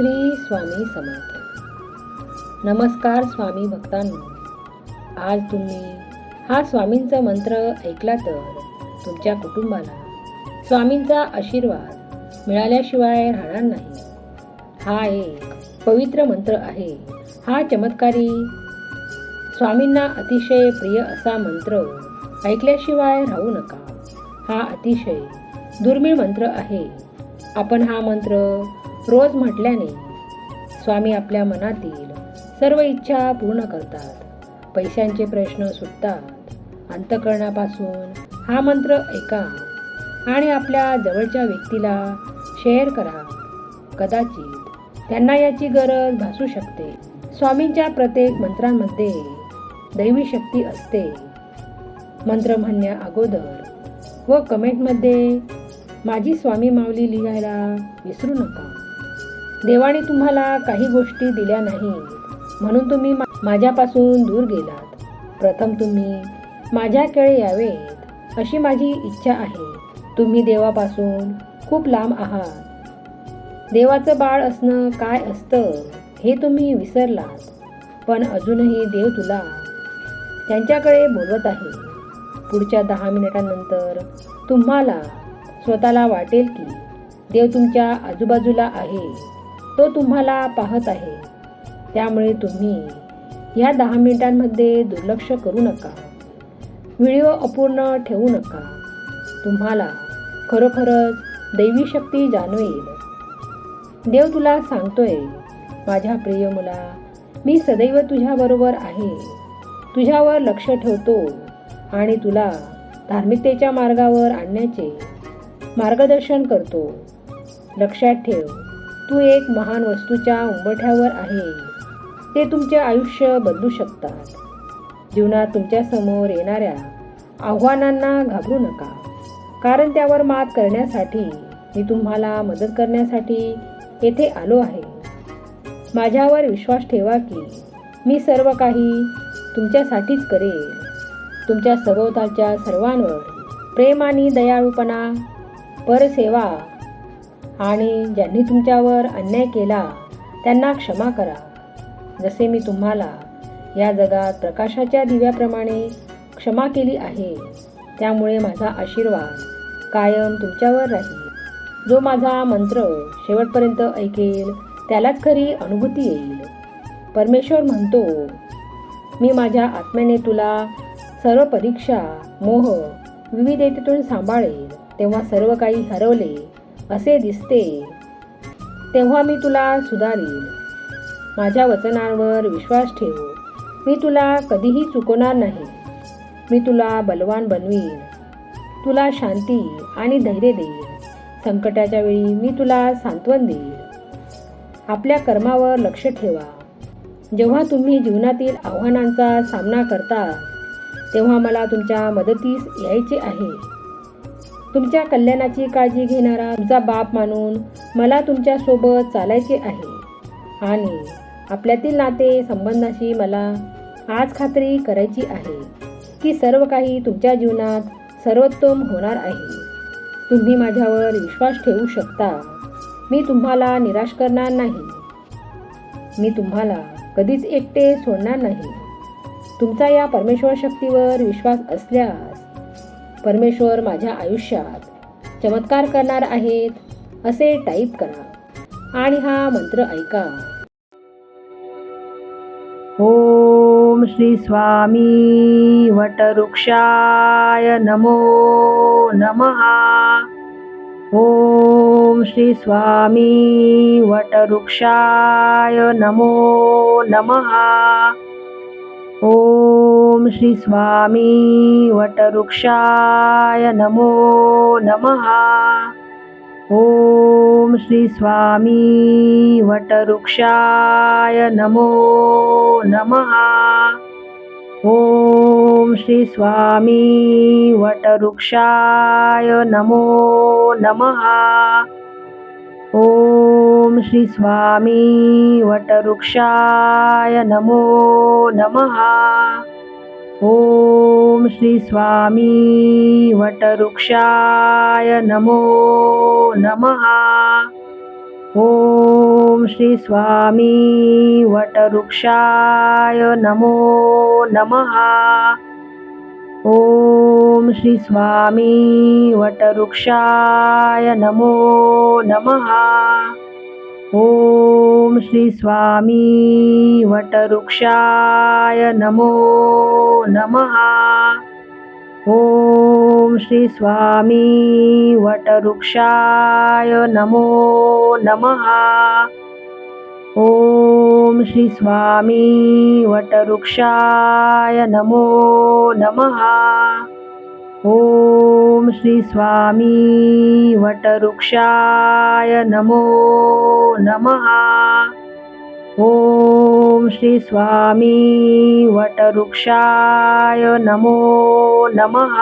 श्री स्वामी समर्थ. नमस्कार स्वामी भक्तांनो. आज तुम्ही हा स्वामींचा मंत्र ऐकला तर तुमच्या कुटुंबाला स्वामींचा आशीर्वाद मिळाल्याशिवाय राहणार नाही. हा एक पवित्र मंत्र आहे. हा चमत्कारी स्वामींना अतिशय प्रिय असा मंत्र ऐकल्याशिवाय राहू नका. हा अतिशय दुर्मिळ मंत्र आहे. आपण हा मंत्र रोज म्हटल्याने स्वामी आपल्या मनातील सर्व इच्छा पूर्ण करतात. पैशांचे प्रश्न सुटतात. अंतकरणापासून हा मंत्र ऐका आणि आपल्या जवळच्या व्यक्तीला शेअर करा. कदाचित त्यांना याची गरज भासू शकते. स्वामींच्या प्रत्येक मंत्रांमध्ये दैवी शक्ती असते. मंत्र म्हणण्या अगोदर व कमेंटमध्ये माझी स्वामी माऊली लिहायला विसरू नका. देवाने तुम्हाला काही गोष्टी दिल्या नाही म्हणून तुम्ही मा- माझ्यापासून दूर गेलात. प्रथम तुम्ही माझ्याकडे यावेत अशी माझी इच्छा आहे. तुम्ही देवापासून खूप लांब आहात. देवाचं बाळ असणं काय असतं हे तुम्ही विसरलात. पण अजूनही देव तुला त्यांच्याकडे बोलवत आहे. पुढच्या दहा मिनिटांनंतर तुम्हाला स्वतःला वाटेल की देव तुमच्या आजूबाजूला आहे. तो तुम्हाला पाहत आहे. त्यामुळे तुम्ही या दहा मिनिटांमध्ये दुर्लक्ष करू नका. व्हिडिओ अपूर्ण ठेवू नका. तुम्हाला खरोखरच दैवी शक्ती जाणवेल. देव तुला सांगतोय माझ्या प्रिय मुला मी सदैव तुझ्याबरोबर आहे. तुझ्यावर लक्ष ठेवतो आणि तुला धार्मिकतेच्या मार्गावर आणण्याचे मार्गदर्शन करतो. लक्षात ठेव तू एक महान वस्तूच्या उंबरठ्यावर आहे. ते तुमचे आयुष्य बदलू शकतात. जीवनात तुमच्यासमोर येणाऱ्या आव्हानांना घाबरू नका. कारण त्यावर मात करण्यासाठी मी तुम्हाला मदत करण्यासाठी येथे आलो आहे. माझ्यावर विश्वास ठेवा की मी सर्व काही तुमच्यासाठीच करेल. तुमच्या सभोवतालच्या सर्वांवर प्रेम आणि दयाळूपणा परसेवा आणि ज्यांनी तुमच्यावर अन्याय केला त्यांना क्षमा करा. जसे मी तुम्हाला या जगात प्रकाशाच्या दिव्याप्रमाणे क्षमा केली आहे त्यामुळे माझा आशीर्वाद कायम तुमच्यावर राहील. जो माझा मंत्र शेवटपर्यंत ऐकेल त्यालाच खरी अनुभूती येईल. परमेश्वर म्हणतो मी माझ्या आत्म्याने तुला सर्व परीक्षा मोह विविधतेतून सांभाळेल. तेव्हा सर्व काही हरवले असे दिसते. तेव्हा मी तुला सुधारील माझ्या वचनांवर विश्वास ठेव. मी तुला कधीही चुकवणार नाही. मी तुला बलवान बनवीन. तुला शांती आणि धैर्य देईन. संकटाच्या वेळी मी तुला सांत्वन देईन. आपल्या कर्मावर लक्ष ठेवा. जेव्हा तुम्ही जीवनातील आव्हानांचा सामना करता तेव्हा मला तुमच्या मदतीस यायचे आहे. तुमच्या कल्याणाची काळजी घेणारा तुमचा बाप मानून मला तुमच्यासोबत चालायचे आहे. आणि आपल्यातील नाते संबंधाशी मला आज खात्री करायची आहे की सर्व काही तुमच्या जीवनात सर्वोत्तम होणार आहे. तुम्ही माझ्यावर विश्वास ठेवू शकता. मी तुम्हाला निराश करणार नाही. मी तुम्हाला कधीच एकटे सोडणार नाही. तुमचा या परमेश्वर शक्तीवर विश्वास असल्यास परमेश्वर माझ्या आयुष्यात चमत्कार करणार आहेत असे टाईप करा. आणि हा मंत्र ऐका. ओम श्री स्वामी वटवृक्षाय नमो नमः. ओम श्री स्वामी वटवृक्षाय नमो नमः. श्री स्वामी वटवृक्षाय नमो नमः। ओम श्री स्वामी वटवृक्षाय नमो नमः। ओम श्री स्वामी वटवृक्षाय नमो नमः श्री स्वामी वटवृक्षाय नमो नमः। ओम श्री स्वामी वटवृक्षाय नमो नमः। ॐ श्री स्वामी वटवृक्षाय नमो नमः ॐ श्री स्वामी वटवृक्षाय नमो नमः। ॐ श्री स्वामी वटवृक्षाय नमो नमः। ॐ श्री स्वामी वटवृक्षाय नमो नमः ॐ श्री स्वामी वटवृक्षाय नमो नमः। ॐ श्री स्वामी वटवृक्षाय नमो नमः। ॐ श्री स्वामी वटवृक्षाय नमो नमः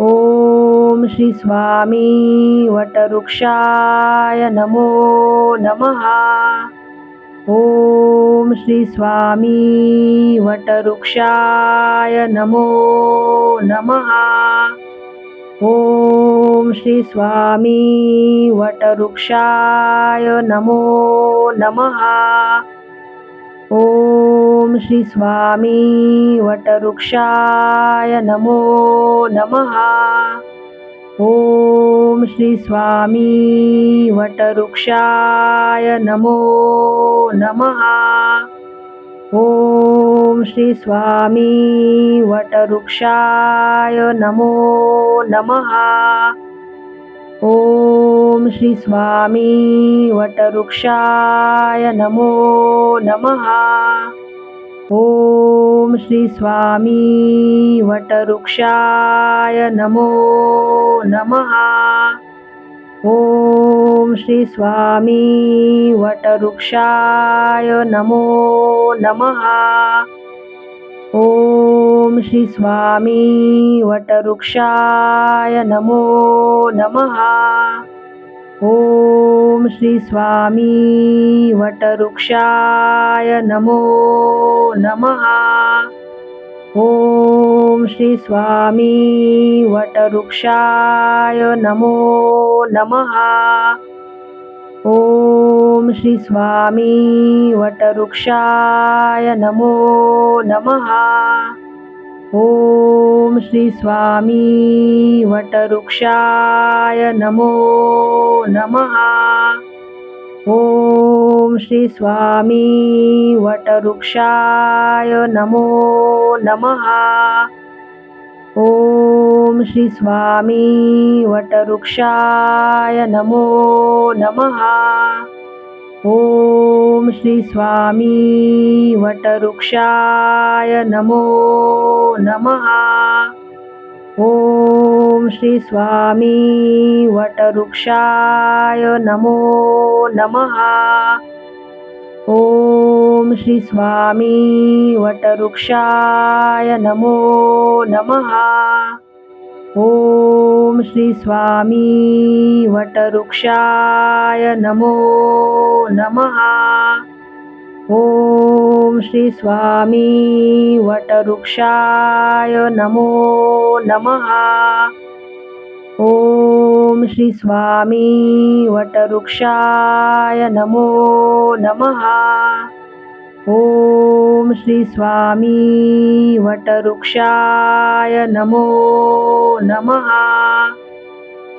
ॐ श्री स्वामी वटवृक्षाय नमो नमः। ॐ श्री स्वामी वटवृक्षाय नमो नमः। ॐ श्री स्वामी वटवृक्षाय नमो नमः। ॐ श्री स्वामी वटवृक्षाय नमो नमः। ॐ श्री स्वामी वटवृक्षाय नमो नमः। ॐ श्री स्वामी वटवृक्षाय नमो नमः। ॐ श्री स्वामी वटवृक्षाय नमो नमः ॐ श्री स्वामी वटवृक्षाय नमो नमः। ॐ श्री स्वामी नमो नमः। ॐ श्री स्वामी वटवृक्षाय नमो नमः ॐ श्री स्वामी वटवृक्षाय नमो नमः। ॐ श्री स्वामी वटवृक्षाय नमो नमः। ॐ श्री स्वामी नमो नमः ॐ श्री स्वामी वटवृक्षाय नमो नमः। ॐ श्री स्वामी वटवृक्षाय नमो नमः। ॐ श्री स्वामी वटवृक्षाय नमो नमः ॐ श्री स्वामी वटवृक्षाय नमो नमः। ॐ श्री स्वामी वटवृक्षाय नमो नमः। ॐ श्री स्वामी वटवृक्षाय नमो नमः ॐ श्री स्वामी वटवृक्षाय नमो नमः। ॐ श्री स्वामी वटवृक्षाय नमो नमः। ॐ श्री स्वामी वटवृक्षाय नमो नमः ॐ श्री स्वामी वटवृक्षाय नमो नमः।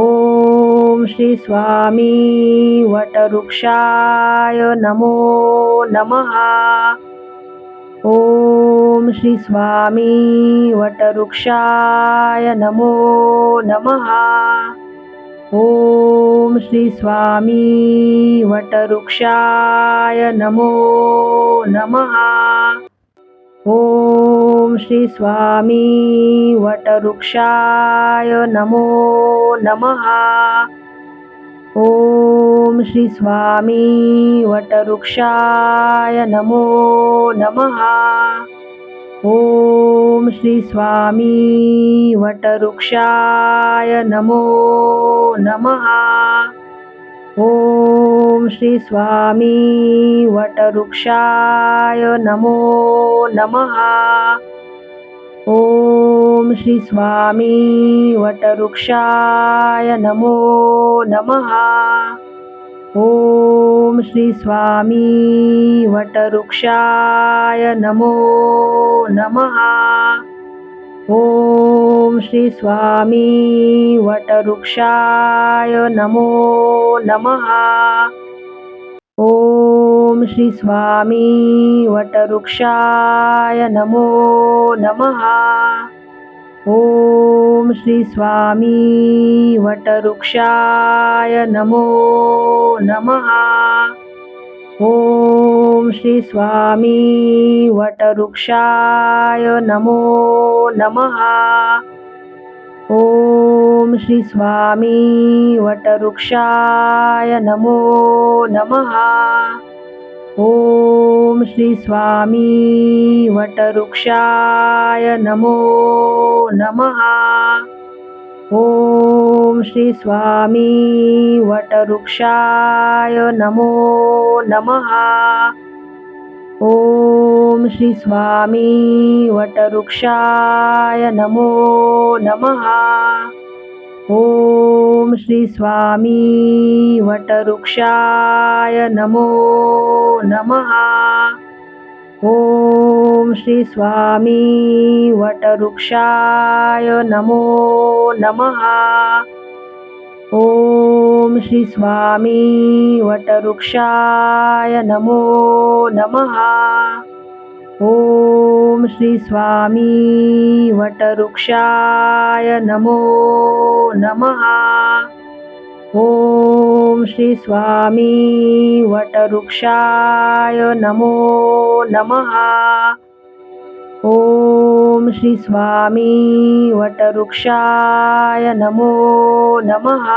ॐ श्री स्वामी वटवृक्षाय नमो नमः। ॐ श्री स्वामी वटवृक्षाय नमो नमः ॐ श्री स्वामी वटवृक्षाय नमो नमः। ॐ श्री स्वामी वटवृक्षाय नमो नमः। ॐ श्री स्वामी वटवृक्षाय नमो नमः ॐ श्री स्वामी वटवृक्षाय नमो नमः। ॐ श्री स्वामी वटवृक्षाय नमो नमः। ॐ श्री स्वामी वटवृक्षाय नमो नमः श्री स्वामी वटवृक्षाय नमो नमः। ॐ श्री स्वामी वटवृक्षाय नमो नमः। ॐ श्री स्वामी वटवृक्षाय नमो नमः ॐ श्री स्वामी वटवृक्षाय नमो नमः। ॐ श्री स्वामी वटवृक्षाय नमो नमः। ॐ श्री स्वामी वटवृक्षाय नमो नमः ॐ श्री स्वामी वटवृक्षाय नमो नमः। ॐ श्री स्वामी वटवृक्षाय नमो नमः। ॐ श्री स्वामी वटवृक्षाय नमो नमः ॐ श्री स्वामी वटवृक्षाय नमो नमः। ॐ श्री स्वामी वटवृक्षाय नमो नमः। ॐ श्री स्वामी वटवृक्षाय नमो नमः ॐ श्री स्वामी वटवृक्षाय नमो नमः। ॐ श्री स्वामी वटवृक्षाय नमो नमः। ॐ श्री स्वामी वटवृक्षाय नमो नमः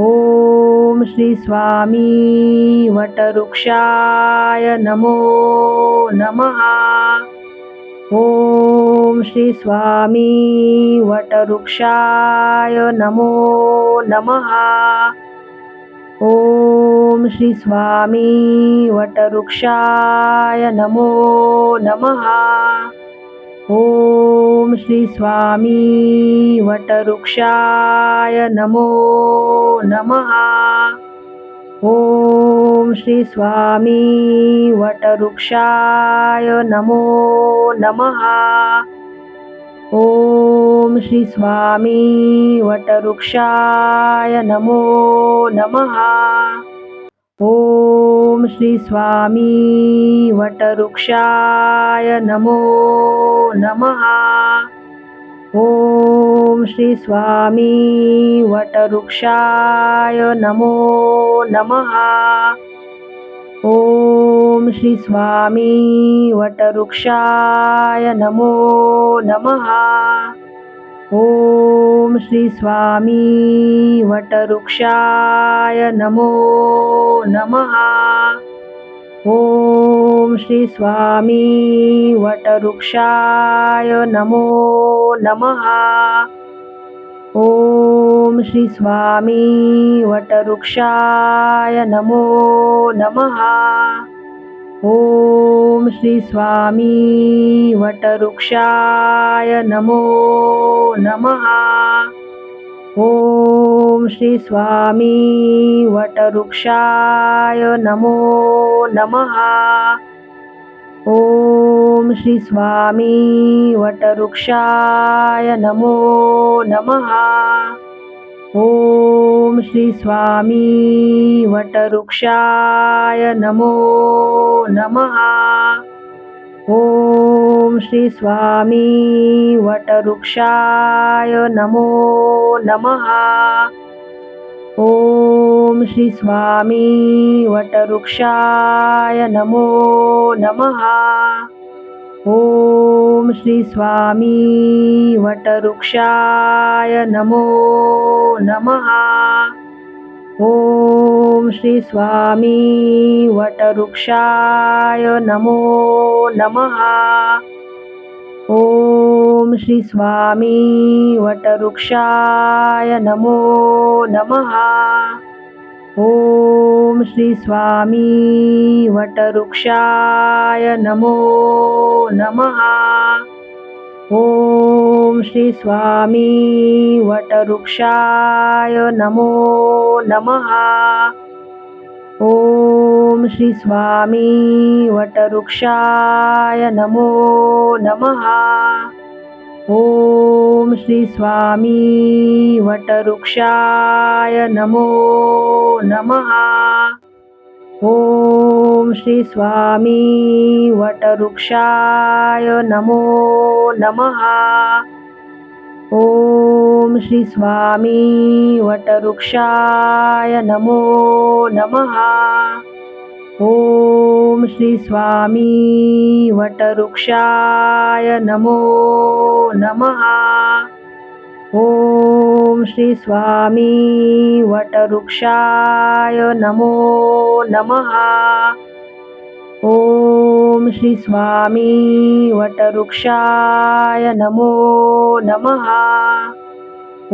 ॐ श्री स्वामी वटवृक्षाय नमो नमः। ॐ श्री स्वामी वटवृक्षाय नमो नमः। ॐ श्री स्वामी वटवृक्षाय नमो नमः ॐ श्री स्वामी वटवृक्षाय नमो नमः। ॐ श्री स्वामी वटवृक्षाय नमो नमः। ॐ श्री स्वामी वटवृक्षाय नमो नमः ॐ श्री स्वामी वटवृक्षाय नमो नमः। ॐ श्री स्वामी वटवृक्षाय नमो नमः। ॐ श्री स्वामी वटवृक्षाय नमो नमः ॐ श्री स्वामी वटवृक्षाय नमो नमः। ॐ श्री स्वामी नमो नमः। ॐ श्री स्वामी वटवृक्षाय नमो नमः ॐ श्री स्वामी वटवृक्षाय नमो नमः। ॐ श्री स्वामी वटवृक्षाय नमो नमः। ॐ श्री स्वामी वटवृक्षाय नमो नमः श्री स्वामी वटवृक्षाय नमो नमः. ॐ श्री स्वामी वटवृक्षाय नमो नमः. ॐ श्री स्वामी वटवृक्षाय नमो नमः. ॐ श्री स्वामी वटवृक्षाय नमो नमः। ॐ श्री स्वामी वटवृक्षाय नमो नमः। ॐ श्री स्वामी वटवृक्षाय नमो नमः ॐ श्री स्वामी वटवृक्षाय नमो नमः। ॐ श्री स्वामी नमो नमः। ॐ श्री स्वामी वटवृक्षाय नमो नमः ॐ श्री स्वामी वटवृक्षाय नमो नमः। ॐ श्री स्वामी वटवृक्षाय नमो नमः। ॐ श्री स्वामी वटवृक्षाय नमो नमः ॐ श्री स्वामी वटवृक्षाय नमो नमः। ॐ श्री स्वामी वटवृक्षाय नमो नमः। ॐ श्री स्वामी वटवृक्षाय नमो नमः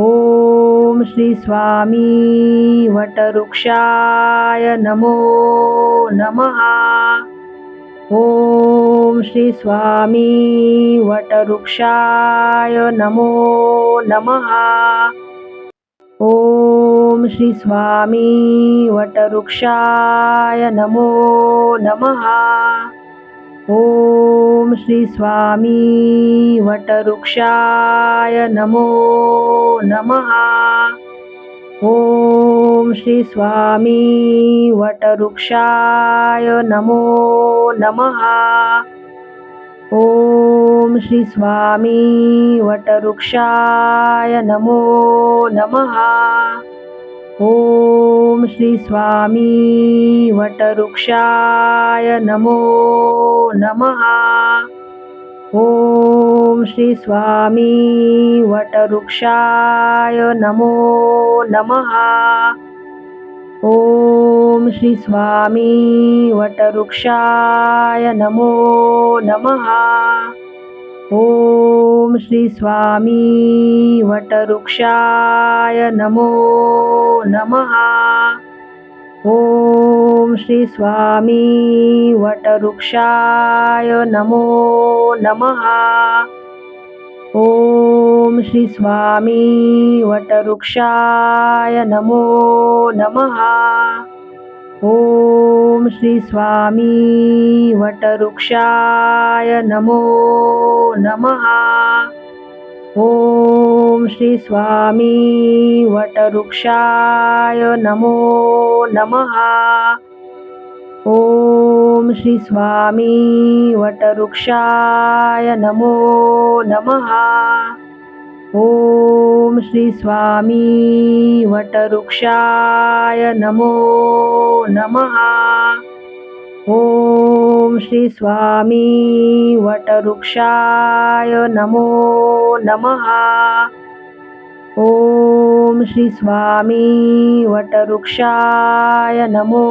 ॐ श्री स्वामी वटवृक्षाय नमो नमः। ॐ श्री स्वामी वटवृक्षाय नमो नमः। ॐ श्री स्वामी वटवृक्षाय नमो नमः ॐ श्री स्वामी वटवृक्षाय नमो नमः। ॐ श्री स्वामी वटवृक्षाय नमो नमः। ॐ श्री स्वामी वटवृक्षाय नमो नमः ॐ श्री स्वामी वटवृक्षाय नमो नमः। ॐ श्री स्वामी वटवृक्षाय नमो नमः। ॐ श्री स्वामी वटवृक्षाय नमो नमः। ॐ श्री स्वामी वटवृक्षाय नमो नमः। ॐ श्री स्वामी वटवृक्षाय नमो नमः। ॐ श्री स्वामी वटवृक्षाय नमो नमः। ॐ श्री स्वामी वटवृक्षाय नमो नमः। ॐ श्री स्वामी वटवृक्षाय नमो नमः। ॐ श्री स्वामी वटवृक्षाय नमो नमः ॐ श्री स्वामी वटवृक्षाय नमो नमः। ॐ श्री स्वामी वटवृक्षाय नमो नमः। ॐ श्री स्वामी वटवृक्षाय नमो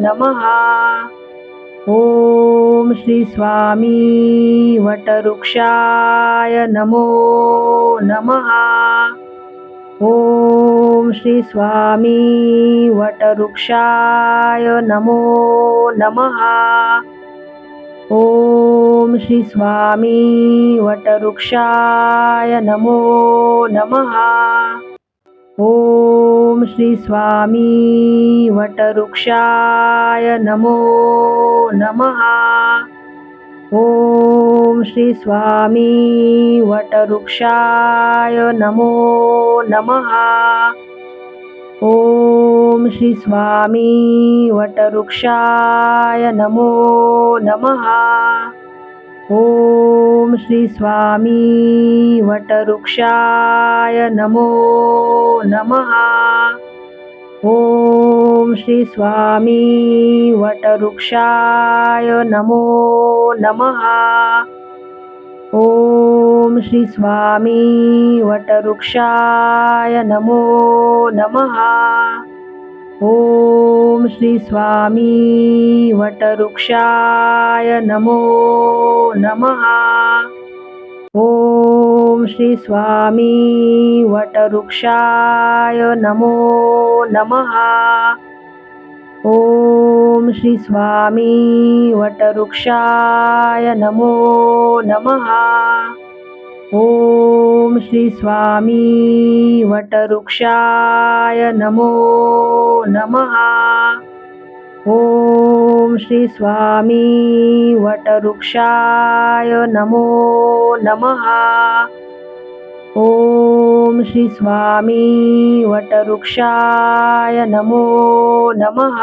नमः ॐ श्री स्वामी वटवृक्षाय नमो नमः। ॐ श्री स्वामी वटवृक्षाय नमो नमः। ॐ श्री स्वामी वटवृक्षाय नमो नमः ॐ श्री स्वामी वटवृक्षाय नमो नमः। ॐ श्री स्वामी वटवृक्षाय नमो नमः। ॐ श्री स्वामी वटवृक्षाय नमो नमः ॐ श्री स्वामी वटवृक्षाय नमो नमः। ॐ श्री स्वामी नमो नमः। ॐ श्री स्वामी वटवृक्षाय नमो नमः ॐ श्री स्वामी वटवृक्षाय नमो नमः। ॐ श्री स्वामी वटवृक्षाय नमो नमः। ॐ श्री स्वामी वटवृक्षाय नमो नमः ॐ श्री स्वामी वटवृक्षाय नमो नमः। ॐ श्री स्वामी नमो नमः। ॐ श्री स्वामी वटवृक्षाय नमो नमः